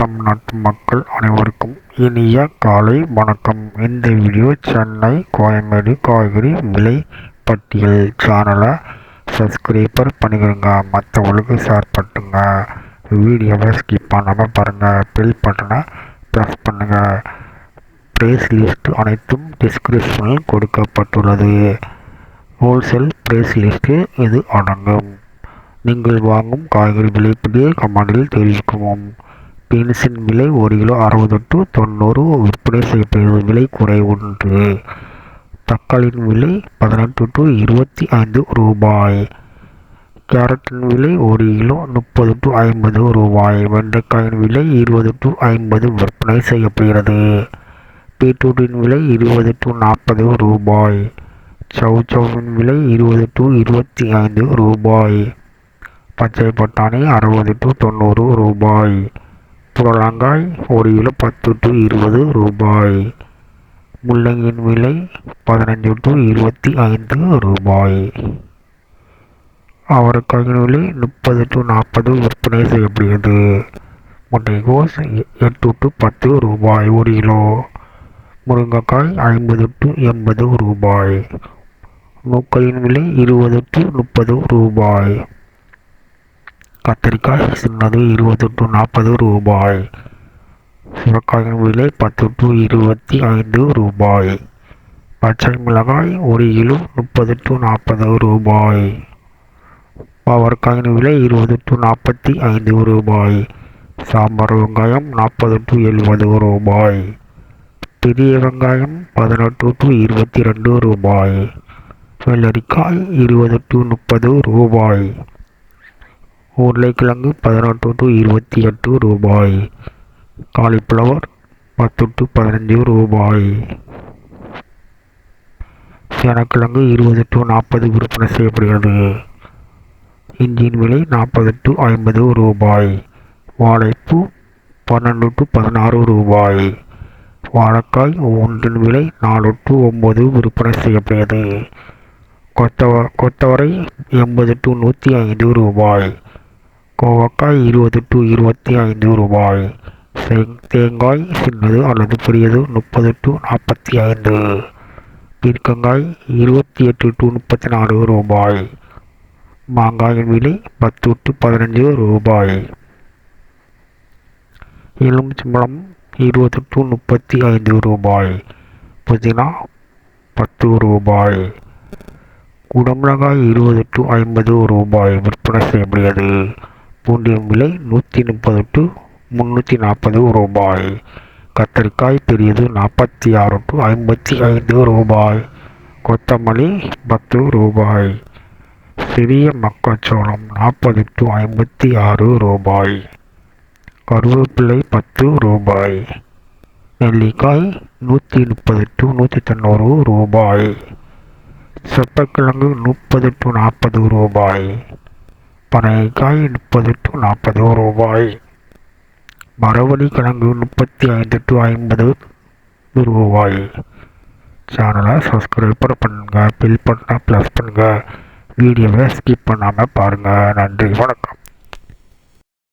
தமிழ்நாட்டு மக்கள் அனைவருக்கும் இனிய காலை வணக்கம். இந்த வீடியோ சென்னை கோயம்பேடு காய்கறி விலை பட்டியல் சேனலை சப்ஸ்கிரைபர் பண்ணிக்கிறங்க மற்றவங்களுக்கு ஷேர் பண்ணுங்க. வீடியோவை ஸ்கிப் பண்ணாமல் பாருங்கள் பில் பட்டனை ப்ரெஸ் பண்ணுங்கள் ப்ரைஸ் லிஸ்ட் அனைத்தும் டிஸ்கிரிப்ஷனில் கொடுக்கப்பட்டுள்ளது. ஹோல்சேல் ப்ரைஸ் லிஸ்ட்டு இது அடங்கும். நீங்கள் வாங்கும் காய்கறி விலை பற்றிய கமெண்டில் தெரிவிக்கவும். பீன்ஸின் விலை ஒரு கிலோ அறுபது டு தொண்ணூறு விற்பனை செய்யப்படுகிறது விலை குறை ஒன்று. தக்காளியின் விலை பதினெட்டு டு இருபத்தி ஐந்து ரூபாய். கேரட்டின் விலை ஒரு கிலோ முப்பது டு ஐம்பது ரூபாய். வெண்டைக்காயின் விலை இருபது டு ஐம்பது விற்பனை செய்யப்படுகிறது. பீட்ரூட்டின் விலை இருபது டு நாற்பது ரூபாய். சவு சவுவின் விலை இருபது டு இருபத்தி ஐந்து ரூபாய். பச்சை பட்டாணி அறுபது டு தொண்ணூறு ரூபாய். புடலங்காய் ஒரு கிலோ பத்து டு இருபது ரூபாய். முள்ளங்கியின் விலை பதினஞ்சு டு இருபத்தி ஐந்து ரூபாய். அவரைக்காயின் விலை முப்பது டு நாற்பது விற்பனை செய்யப்படுகிறது. முட்டைகோஸ் எட்டு டு பத்து ரூபாய் ஒரு கிலோ. முருங்கைக்காய் ஐம்பது டு எண்பது ரூபாய். மூக்கையின் விலை இருபது டு முப்பது ரூபாய். கத்திரிக்காய் சின்னது இருபது டு நாற்பது ரூபாய். சுரக்காயின் விலை பத்து டு இருபத்தி ஐந்து ரூபாய். பச்சை மிளகாய் ஒரு கிலோ முப்பது டு நாற்பது ரூபாய். பவர்காயின் விலை இருபது டு நாற்பத்தி ஐந்து ரூபாய். சாம்பார் வெங்காயம் நாற்பது டு எழுபது ரூபாய். பெரிய வெங்காயம் பதினெட்டு டு இருபத்தி ரெண்டு ரூபாய். வெள்ளரிக்காய் இருபது டு முப்பது ரூபாய். உருளைக்கிழங்கு பதினெட்டு டு இருபத்தி எட்டு ரூபாய். காலிஃப்ளவர் பத்து டு பதினஞ்சு ரூபாய். சேனக்கிழங்கு இருபது டு நாற்பது விற்பனை செய்யப்படுகிறது. இஞ்சியின் விலை நாற்பது டு ஐம்பது ரூபாய். வாழைப்பூ பன்னெண்டு டு பதினாறு ரூபாய். வாழைக்காய் ஒன்றின் விலை நாலு டு ஒம்பது விற்பனை செய்யப்படுகிறது. கொத்தவ கொத்தவரை எண்பது டு நூற்றி ஐந்து ரூபாய். கோவக்காய் இருபது டு இருபத்தி ஐந்து ரூபாய். தேங்காய் சின்னது அல்லது பெரியது முப்பது டு நாற்பத்தி ஐந்து. பீர்க்கங்காய் இருபத்தி எட்டு டு முப்பத்தி நாலு ரூபாய். மாங்காயின் விலை பத்து டு பதினஞ்சு ரூபாய். எலுமிச்சம்பழம் இருபது டு முப்பத்தி ஐந்து ரூபாய். புதினா பத்து ரூபாய். குடமிளகாய் இருபது டு ஐம்பது ரூபாய். விற்பனை செய்யப்படுகிறது. பூண்டின் விலை நூற்றி முப்பது டு முந்நூற்றி நாற்பது ரூபாய். கத்தரிக்காய் பெரியது நாற்பத்தி ஆறு டு ஐம்பத்தி ஐந்து ரூபாய். கொத்தமல்லி பத்து ரூபாய். சிறிய மக்காச்சோளம் நாற்பது டு ஐம்பத்தி ஆறு ரூபாய். கருவேப்பிலை பத்து ரூபாய். நெல்லிக்காய் நூற்றி முப்பது டு நூற்றி தொண்ணூறு ரூபாய். செப்பக்கிழங்கு முப்பது டு நாற்பது ரூபாய். பனைக்காய் முப்பது டு நாற்பது ரூபாய். மரவள்ளி கிழங்கு முப்பத்தி ஐந்து டு ஐம்பது ரூபாய். சேனலை சப்ஸ்கிரைபர் பண்ணுங்கள் பில் பண்ணால் ப்ளஸ் பண்ணுங்கள் வீடியோவை ஸ்கிப் பண்ணாமல் பாருங்கள் நன்றி வணக்கம்.